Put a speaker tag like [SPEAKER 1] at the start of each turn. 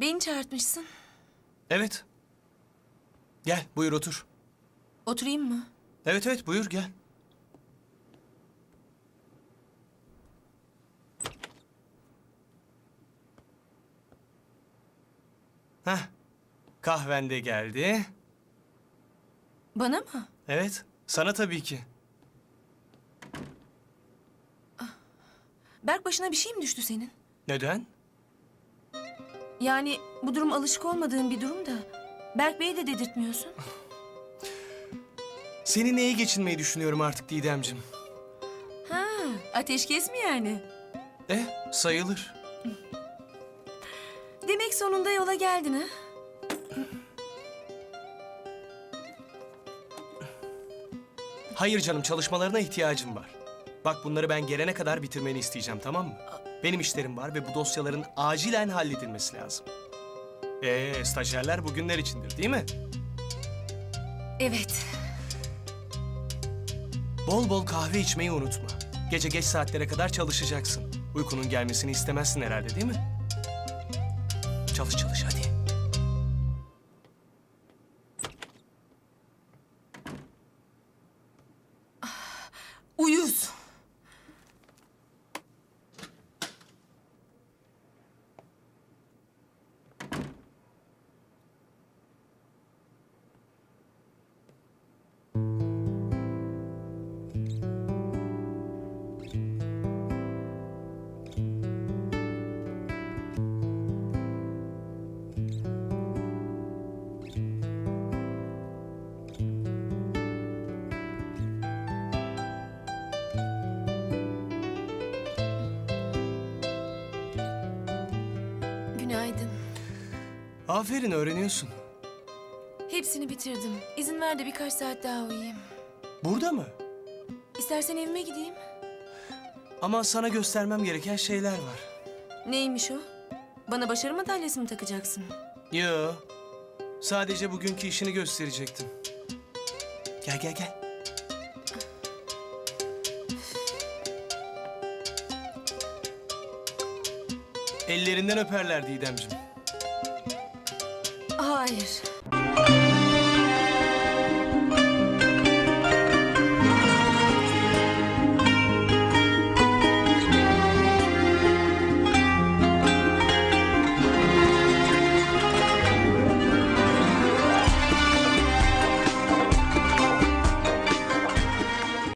[SPEAKER 1] Beni çağırtmışsın.
[SPEAKER 2] Evet. Gel buyur otur.
[SPEAKER 1] Oturayım mı?
[SPEAKER 2] Evet evet buyur gel. Heh. Kahven de geldi.
[SPEAKER 1] Bana mı?
[SPEAKER 2] Evet. Sana tabii ki.
[SPEAKER 1] Berk başına bir şey mi düştü senin?
[SPEAKER 2] Neden?
[SPEAKER 1] Yani bu durum alışık olmadığın bir durum da. Berk Bey'i de dedirtmiyorsun.
[SPEAKER 2] Seni neye geçinmeyi düşünüyorum artık Didemcim.
[SPEAKER 1] Ha, ateşkes mi yani?
[SPEAKER 2] Eh sayılır.
[SPEAKER 1] Demek sonunda yola geldin ha?
[SPEAKER 2] Hayır canım çalışmalarına ihtiyacım var. Bak bunları ben gelene kadar bitirmeni isteyeceğim tamam mı? Benim işlerim var ve bu dosyaların acilen halledilmesi lazım. Ee stajyerler bugünler içindir değil mi?
[SPEAKER 1] Evet.
[SPEAKER 2] Bol bol kahve içmeyi unutma. Gece geç saatlere kadar çalışacaksın. Uykunun gelmesini istemezsin herhalde değil mi? Çalış çalış hadi.
[SPEAKER 1] Uyuz. Günaydın.
[SPEAKER 2] Aferin öğreniyorsun.
[SPEAKER 1] Hepsini bitirdim. İzin ver de birkaç saat daha uyuyayım.
[SPEAKER 2] Burada mı?
[SPEAKER 1] İstersen evime gideyim.
[SPEAKER 2] Ama sana göstermem gereken şeyler var.
[SPEAKER 1] Neymiş o? Bana başarı madalyası mı takacaksın?
[SPEAKER 2] Yo. Sadece bugünkü işini gösterecektim. Gel gel gel. Ellerinden öperler Didemciğim.
[SPEAKER 1] Hayır.